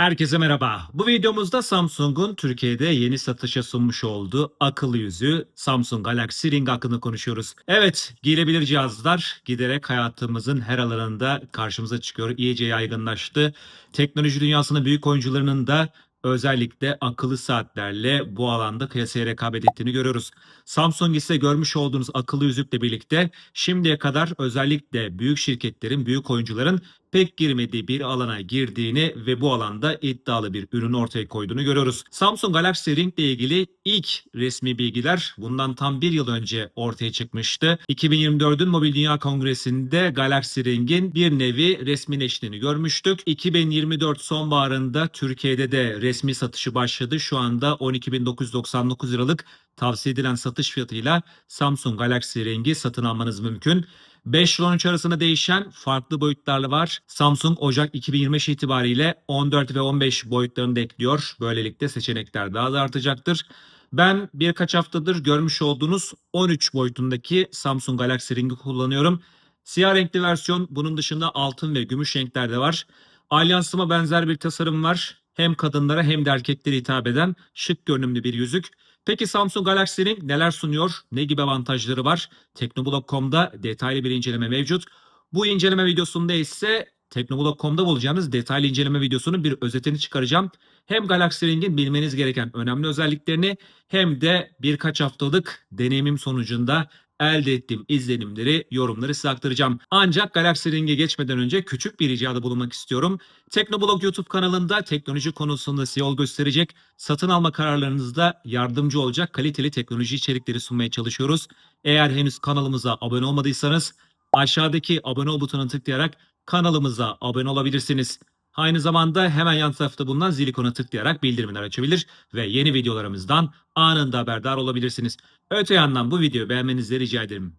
Herkese merhaba. Bu videomuzda Samsung'un Türkiye'de yeni satışa sunmuş olduğu akıllı yüzüğü Samsung Galaxy Ring hakkında konuşuyoruz. Evet, giyilebilir cihazlar giderek hayatımızın her alanında karşımıza çıkıyor. İyice yaygınlaştı. Teknoloji dünyasının büyük oyuncularının da özellikle akıllı saatlerle bu alanda kıyasaya rekabet ettiğini görüyoruz. Samsung ise görmüş olduğunuz akıllı yüzükle birlikte şimdiye kadar özellikle büyük şirketlerin, büyük oyuncuların pek girmediği bir alana girdiğini ve bu alanda iddialı bir ürün ortaya koyduğunu görüyoruz. Samsung Galaxy Ring ile ilgili ilk resmi bilgiler bundan tam bir yıl önce ortaya çıkmıştı. 2024'ün Mobil Dünya Kongresi'nde Galaxy Ring'in bir nevi resmileştiğini görmüştük. 2024 sonbaharında Türkiye'de de resmi satışı başladı. Şu anda 12.999 liralık tavsiye edilen satış fiyatıyla Samsung Galaxy Ring'i satın almanız mümkün. 5 ile 13 arasında değişen farklı boyutlarla var. Samsung Ocak 2025 itibariyle 14 ve 15 boyutlarını da ekliyor. Böylelikle seçenekler daha da artacaktır. Ben birkaç haftadır görmüş olduğunuz 13 boyutundaki Samsung Galaxy Ring'i kullanıyorum. Siyah renkli versiyon bunun dışında altın ve gümüş renklerde var. Alyansıma benzer bir tasarım var. Hem kadınlara hem de erkeklere hitap eden şık görünümlü bir yüzük. Peki Samsung Galaxy Ring neler sunuyor? Ne gibi avantajları var? Teknoblog.com'da detaylı bir inceleme mevcut. Bu inceleme videosunda ise Teknoblog.com'da bulacağınız detaylı inceleme videosunun bir özetini çıkaracağım. Hem Galaxy Ring'in bilmeniz gereken önemli özelliklerini hem de birkaç haftalık deneyimim sonucunda elde ettiğim izlenimleri, yorumları size aktaracağım. Ancak Galaxy Ring'e geçmeden önce küçük bir ricada bulunmak istiyorum. Teknoblog YouTube kanalında teknoloji konusunda size yol gösterecek, satın alma kararlarınızda yardımcı olacak kaliteli teknoloji içerikleri sunmaya çalışıyoruz. Eğer henüz kanalımıza abone olmadıysanız aşağıdaki abone ol butonuna tıklayarak kanalımıza abone olabilirsiniz. Aynı zamanda hemen yan tarafta bulunan zil ikonuna tıklayarak bildirimler açabilir ve yeni videolarımızdan anında haberdar olabilirsiniz. Öte yandan bu videoyu beğenmenizi rica ederim.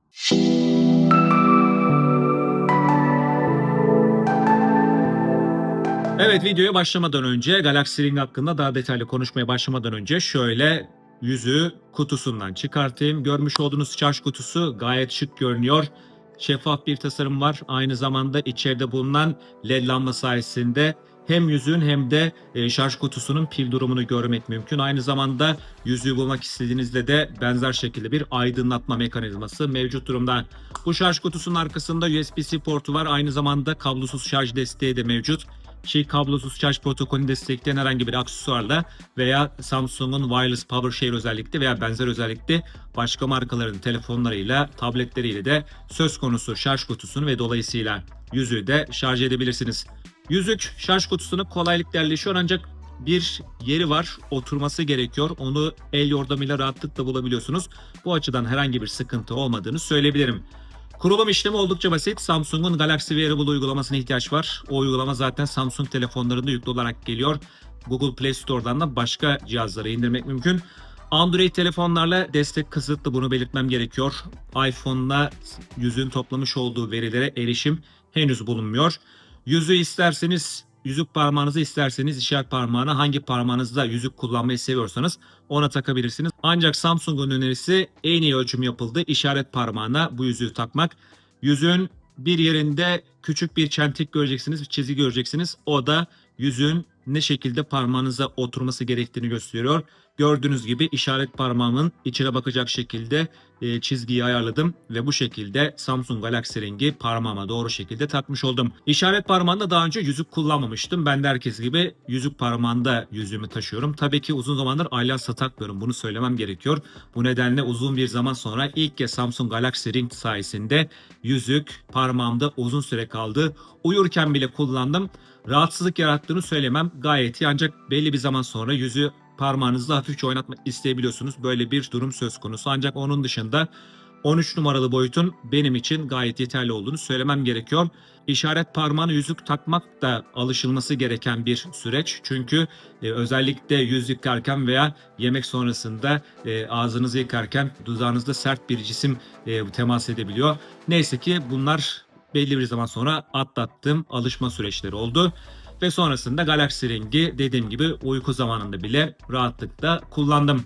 Evet videoya başlamadan önce Galaxy Ring hakkında daha detaylı konuşmaya başlamadan önce şöyle yüzüğü kutusundan çıkartayım. Görmüş olduğunuz şarj kutusu gayet şık görünüyor. Şeffaf bir tasarım var. Aynı zamanda içeride bulunan led lamba sayesinde hem yüzüğün hem de e, şarj kutusunun pil durumunu görmek mümkün. Aynı zamanda yüzüğü bulmak istediğinizde de benzer şekilde bir aydınlatma mekanizması mevcut durumda. Bu şarj kutusunun arkasında USB-C portu var. Aynı zamanda kablosuz şarj desteği de mevcut ki kablosuz şarj protokolünü destekleyen herhangi bir aksesuarla veya Samsung'un wireless power share özellikle veya benzer özellikle başka markaların telefonlarıyla, tabletleriyle de söz konusu şarj kutusunu ve dolayısıyla yüzüğü de şarj edebilirsiniz. Yüzük şarj kutusunu kolaylıkla yerleşiyor ancak bir yeri var oturması gerekiyor. Onu el yordamıyla rahatlıkla bulabiliyorsunuz. Bu açıdan herhangi bir sıkıntı olmadığını söyleyebilirim. Kurulum işlemi oldukça basit. Samsung'un Galaxy Wearable uygulamasına ihtiyaç var. O uygulama zaten Samsung telefonlarında yüklü olarak geliyor. Google Play Store'dan da başka cihazlara indirmek mümkün. Android telefonlarla destek kısıtlı bunu belirtmem gerekiyor. iPhone'la yüzüğün toplamış olduğu verilere erişim henüz bulunmuyor. Yüzüğü isterseniz yüzük parmağınızı isterseniz işaret parmağına hangi parmağınızda yüzük kullanmayı seviyorsanız ona takabilirsiniz. Ancak Samsung'un önerisi en iyi ölçüm yapıldı. işaret parmağına bu yüzüğü takmak. Yüzüğün bir yerinde küçük bir çentik göreceksiniz, bir çizgi göreceksiniz. O da yüzüğün ne şekilde parmağınıza oturması gerektiğini gösteriyor. Gördüğünüz gibi işaret parmağımın içine bakacak şekilde e, çizgiyi ayarladım ve bu şekilde Samsung Galaxy Ring'i parmağıma doğru şekilde takmış oldum. İşaret parmağında daha önce yüzük kullanmamıştım. Ben de herkes gibi yüzük parmağında yüzüğümü taşıyorum. Tabii ki uzun zamandır alyansa takmıyorum. Bunu söylemem gerekiyor. Bu nedenle uzun bir zaman sonra ilk kez Samsung Galaxy Ring sayesinde yüzük parmağımda uzun süre kaldı. Uyurken bile kullandım. Rahatsızlık yarattığını söylemem gayet iyi ancak belli bir zaman sonra yüzü parmağınızla hafifçe oynatmak isteyebiliyorsunuz. Böyle bir durum söz konusu. Ancak onun dışında 13 numaralı boyutun benim için gayet yeterli olduğunu söylemem gerekiyor. İşaret parmağına yüzük takmak da alışılması gereken bir süreç. Çünkü e, özellikle yüz yıkarken veya yemek sonrasında e, ağzınızı yıkarken dudağınızda sert bir cisim e, temas edebiliyor. Neyse ki bunlar belli bir zaman sonra atlattığım alışma süreçleri oldu. Ve sonrasında Galaxy Ring'i dediğim gibi uyku zamanında bile rahatlıkla kullandım.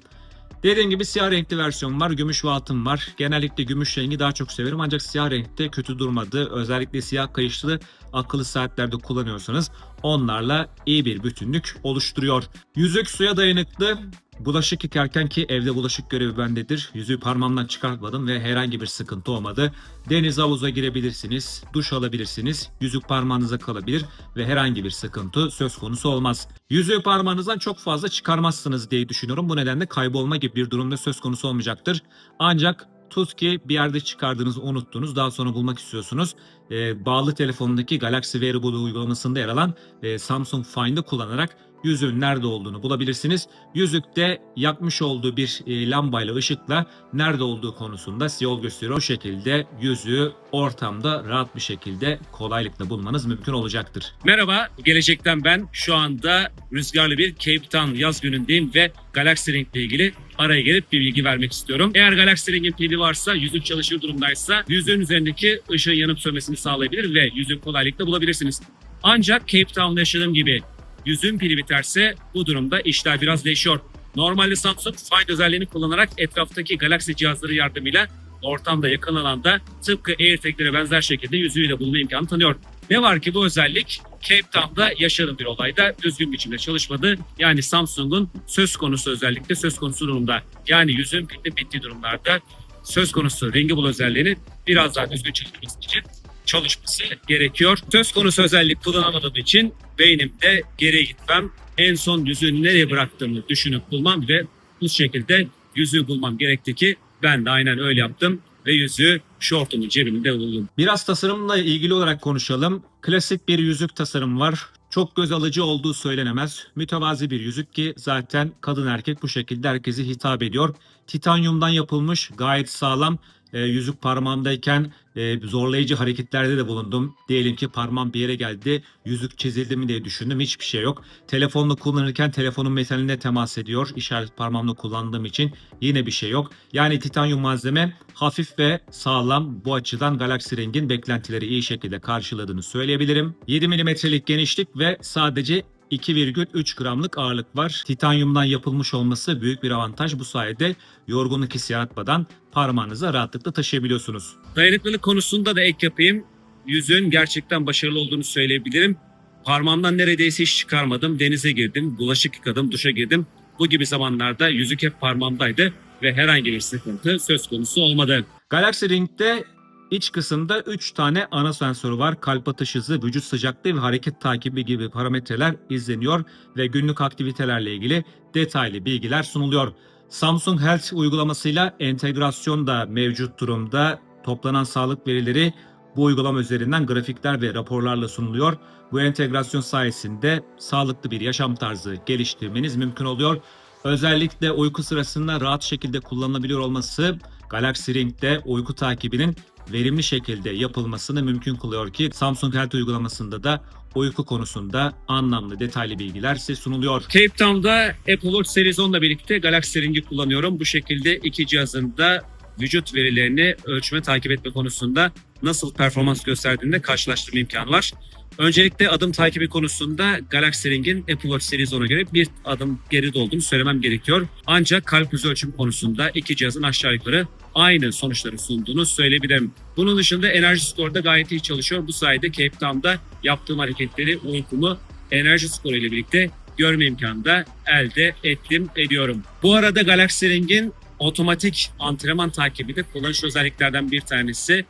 Dediğim gibi siyah renkli versiyon var. Gümüş ve altın var. Genellikle gümüş rengi daha çok severim ancak siyah renkte kötü durmadı. Özellikle siyah kayışlı akıllı saatlerde kullanıyorsanız onlarla iyi bir bütünlük oluşturuyor. Yüzük suya dayanıklı. Bulaşık yıkarken ki evde bulaşık görevi bendedir. Yüzüğü parmağımdan çıkartmadım ve herhangi bir sıkıntı olmadı. Deniz havuza girebilirsiniz, duş alabilirsiniz, yüzük parmağınıza kalabilir ve herhangi bir sıkıntı söz konusu olmaz. Yüzüğü parmağınızdan çok fazla çıkarmazsınız diye düşünüyorum. Bu nedenle kaybolma gibi bir durumda söz konusu olmayacaktır. Ancak tut ki bir yerde çıkardığınızı unuttunuz, daha sonra bulmak istiyorsunuz. Ee, bağlı telefonundaki Galaxy Wearable uygulamasında yer alan e, Samsung Find'ı kullanarak yüzüğün nerede olduğunu bulabilirsiniz. Yüzükte yakmış olduğu bir e, lambayla ışıkla nerede olduğu konusunda size yol gösteriyor. O şekilde yüzüğü ortamda rahat bir şekilde kolaylıkla bulmanız mümkün olacaktır. Merhaba, gelecekten ben. Şu anda rüzgarlı bir Cape Town yaz günündeyim ve Galaxy Ring ile ilgili araya gelip bir bilgi vermek istiyorum. Eğer Galaxy Ring'in pili varsa, yüzük çalışır durumdaysa yüzüğün üzerindeki ışığın yanıp sönmesini sağlayabilir ve yüzüğü kolaylıkla bulabilirsiniz. Ancak Cape Town'da yaşadığım gibi yüzüğün pili biterse bu durumda işler biraz değişiyor. Normalde Samsung Find özelliğini kullanarak etraftaki Galaxy cihazları yardımıyla ortamda yakın alanda tıpkı AirTag'lere benzer şekilde yüzüğüyle bulma imkanı tanıyor. Ne var ki bu özellik Cape Town'da yaşadığım bir olayda düzgün biçimde çalışmadı. Yani Samsung'un söz konusu özellikle söz konusu durumda. Yani yüzüğün pilinin bittiği durumlarda söz konusu Ringable özelliğini biraz daha düzgün çalışması için çalışması gerekiyor. Söz konusu özellik kullanamadığım için beynimde geriye gitmem, en son yüzüğü nereye bıraktığımı düşünüp bulmam ve bu şekilde yüzüğü bulmam gerekti ki ben de aynen öyle yaptım ve yüzüğü şortumun cebimde buldum. Biraz tasarımla ilgili olarak konuşalım. Klasik bir yüzük tasarım var. Çok göz alıcı olduğu söylenemez. Mütevazi bir yüzük ki zaten kadın erkek bu şekilde herkese hitap ediyor. Titanyumdan yapılmış gayet sağlam. E, yüzük parmağımdayken e, zorlayıcı hareketlerde de bulundum. Diyelim ki parmağım bir yere geldi, yüzük çizildi mi diye düşündüm. Hiçbir şey yok. Telefonla kullanırken telefonun metaline temas ediyor. İşaret parmağımla kullandığım için yine bir şey yok. Yani titanyum malzeme hafif ve sağlam. Bu açıdan Galaxy Ring'in beklentileri iyi şekilde karşıladığını söyleyebilirim. 7 mm'lik genişlik ve sadece 2,3 gramlık ağırlık var. Titanyumdan yapılmış olması büyük bir avantaj. Bu sayede yorgunluk hissi yaratmadan parmağınıza rahatlıkla taşıyabiliyorsunuz. Dayanıklılık konusunda da ek yapayım. Yüzüğün gerçekten başarılı olduğunu söyleyebilirim. Parmağımdan neredeyse hiç çıkarmadım. Denize girdim, bulaşık yıkadım, duşa girdim. Bu gibi zamanlarda yüzük hep parmağımdaydı ve herhangi bir sıkıntı söz konusu olmadı. Galaxy Ring'de İç kısımda 3 tane ana sensörü var. Kalp atış hızı, vücut sıcaklığı ve hareket takibi gibi parametreler izleniyor ve günlük aktivitelerle ilgili detaylı bilgiler sunuluyor. Samsung Health uygulamasıyla entegrasyon da mevcut durumda. Toplanan sağlık verileri bu uygulama üzerinden grafikler ve raporlarla sunuluyor. Bu entegrasyon sayesinde sağlıklı bir yaşam tarzı geliştirmeniz mümkün oluyor. Özellikle uyku sırasında rahat şekilde kullanılabiliyor olması Galaxy Ring'de uyku takibinin verimli şekilde yapılmasını mümkün kılıyor ki Samsung Health uygulamasında da uyku konusunda anlamlı detaylı bilgiler size sunuluyor. Cape Town'da Apple Watch Series 10 ile birlikte Galaxy Ring'i kullanıyorum. Bu şekilde iki cihazın da vücut verilerini ölçme, takip etme konusunda nasıl performans gösterdiğinde karşılaştırma imkanı var. Öncelikle adım takibi konusunda Galaxy Ring'in Apple Watch Series 10'a göre bir adım geride olduğunu söylemem gerekiyor. Ancak kalp hızı ölçüm konusunda iki cihazın aşağı yukarı aynı sonuçları sunduğunu söyleyebilirim. Bunun dışında enerji skoru da gayet iyi çalışıyor. Bu sayede Cape Town'da yaptığım hareketleri, uykumu enerji skoru ile birlikte görme imkanı da elde ettim ediyorum. Bu arada Galaxy Ring'in otomatik antrenman takibi de kullanışlı özelliklerden bir tanesi.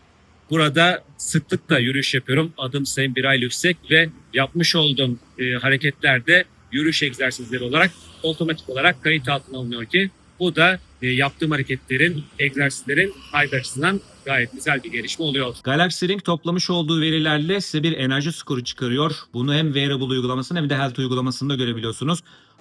Burada sıklıkla yürüyüş yapıyorum. Adım sayım bir ay yüksek ve yapmış olduğum e, hareketlerde yürüyüş egzersizleri olarak otomatik olarak kayıt altına alınıyor ki bu da e, yaptığım hareketlerin, egzersizlerin kaydı açısından gayet güzel bir gelişme oluyor. Galaxy Ring toplamış olduğu verilerle size bir enerji skoru çıkarıyor. Bunu hem Wearable uygulamasında hem de Health uygulamasında görebiliyorsunuz.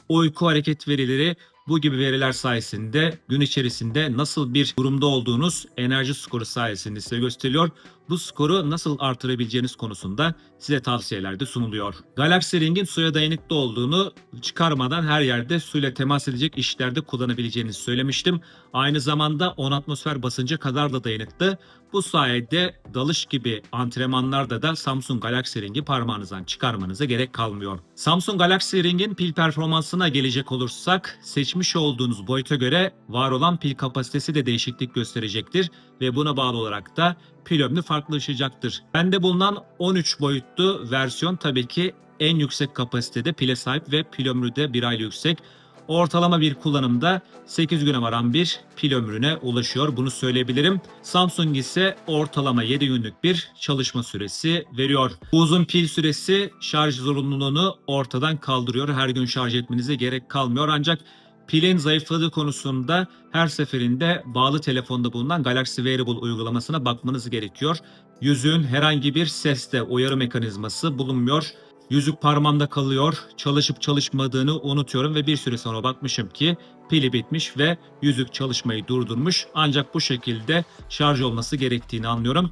Uyku hareket verileri bu gibi veriler sayesinde gün içerisinde nasıl bir durumda olduğunuz enerji skoru sayesinde size gösteriliyor. Bu skoru nasıl artırabileceğiniz konusunda size tavsiyeler de sunuluyor. Galaxy Ring'in suya dayanıklı olduğunu çıkarmadan her yerde suyla temas edecek işlerde kullanabileceğinizi söylemiştim. Aynı zamanda 10 atmosfer basınca kadar da dayanıklı. Bu sayede dalış gibi antrenmanlarda da Samsung Galaxy Ring'i parmağınızdan çıkarmanıza gerek kalmıyor. Samsung Galaxy Ring'in pil performansına gelecek olursak seçmiş olduğunuz boyuta göre var olan pil kapasitesi de değişiklik gösterecektir ve buna bağlı olarak da pil ömrü farklılaşacaktır. Bende bulunan 13 boyutlu versiyon tabii ki en yüksek kapasitede pile sahip ve pil ömrü de bir aylık yüksek. Ortalama bir kullanımda 8 güne varan bir pil ömrüne ulaşıyor. Bunu söyleyebilirim. Samsung ise ortalama 7 günlük bir çalışma süresi veriyor. Bu uzun pil süresi şarj zorunluluğunu ortadan kaldırıyor. Her gün şarj etmenize gerek kalmıyor. Ancak pilin zayıfladığı konusunda her seferinde bağlı telefonda bulunan Galaxy Wearable uygulamasına bakmanız gerekiyor. Yüzüğün herhangi bir seste uyarı mekanizması bulunmuyor. Yüzük parmağımda kalıyor. Çalışıp çalışmadığını unutuyorum ve bir süre sonra bakmışım ki pili bitmiş ve yüzük çalışmayı durdurmuş. Ancak bu şekilde şarj olması gerektiğini anlıyorum.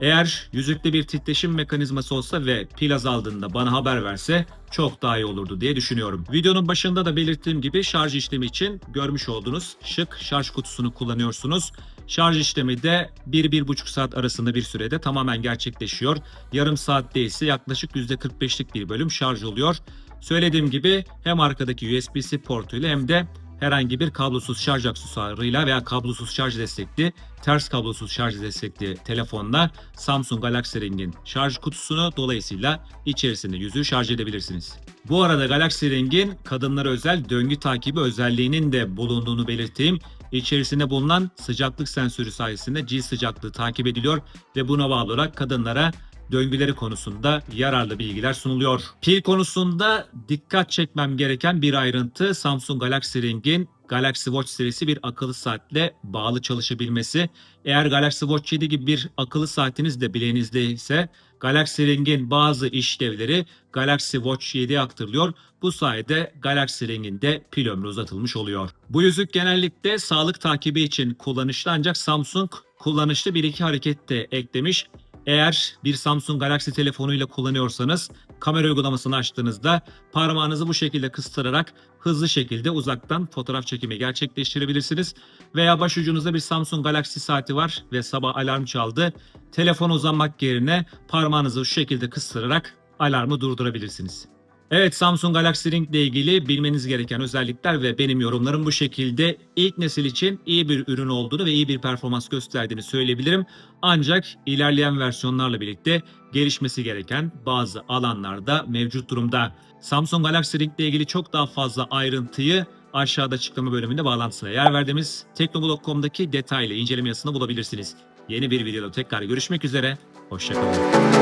Eğer yüzükte bir titreşim mekanizması olsa ve pil azaldığında bana haber verse çok daha iyi olurdu diye düşünüyorum. Videonun başında da belirttiğim gibi şarj işlemi için görmüş olduğunuz şık şarj kutusunu kullanıyorsunuz. Şarj işlemi de 1-1,5 saat arasında bir sürede tamamen gerçekleşiyor. Yarım saatte ise yaklaşık %45'lik bir bölüm şarj oluyor. Söylediğim gibi hem arkadaki USB-C portuyla hem de herhangi bir kablosuz şarj aksesuarıyla veya kablosuz şarj destekli, ters kablosuz şarj destekli telefonla Samsung Galaxy Ring'in şarj kutusunu dolayısıyla içerisinde yüzüğü şarj edebilirsiniz. Bu arada Galaxy Ring'in kadınlara özel döngü takibi özelliğinin de bulunduğunu belirteyim. İçerisinde bulunan sıcaklık sensörü sayesinde cilt sıcaklığı takip ediliyor ve buna bağlı olarak kadınlara döngüleri konusunda yararlı bilgiler sunuluyor. Pil konusunda dikkat çekmem gereken bir ayrıntı Samsung Galaxy Ring'in Galaxy Watch serisi bir akıllı saatle bağlı çalışabilmesi. Eğer Galaxy Watch 7 gibi bir akıllı saatiniz de bileğinizde ise Galaxy Ring'in bazı işlevleri Galaxy Watch 7'ye aktarılıyor. Bu sayede Galaxy Ring'in de pil ömrü uzatılmış oluyor. Bu yüzük genellikle sağlık takibi için kullanışlı ancak Samsung kullanışlı bir iki hareket de eklemiş. Eğer bir Samsung Galaxy telefonuyla kullanıyorsanız kamera uygulamasını açtığınızda parmağınızı bu şekilde kıstırarak hızlı şekilde uzaktan fotoğraf çekimi gerçekleştirebilirsiniz. Veya başucunuzda bir Samsung Galaxy saati var ve sabah alarm çaldı. Telefona uzanmak yerine parmağınızı şu şekilde kıstırarak alarmı durdurabilirsiniz. Evet Samsung Galaxy Ring ile ilgili bilmeniz gereken özellikler ve benim yorumlarım bu şekilde ilk nesil için iyi bir ürün olduğunu ve iyi bir performans gösterdiğini söyleyebilirim. Ancak ilerleyen versiyonlarla birlikte gelişmesi gereken bazı alanlarda mevcut durumda. Samsung Galaxy Ring ile ilgili çok daha fazla ayrıntıyı aşağıda açıklama bölümünde bağlantısına yer verdiğimiz teknoblog.com'daki detaylı inceleme yazısını bulabilirsiniz. Yeni bir videoda tekrar görüşmek üzere. Hoşçakalın.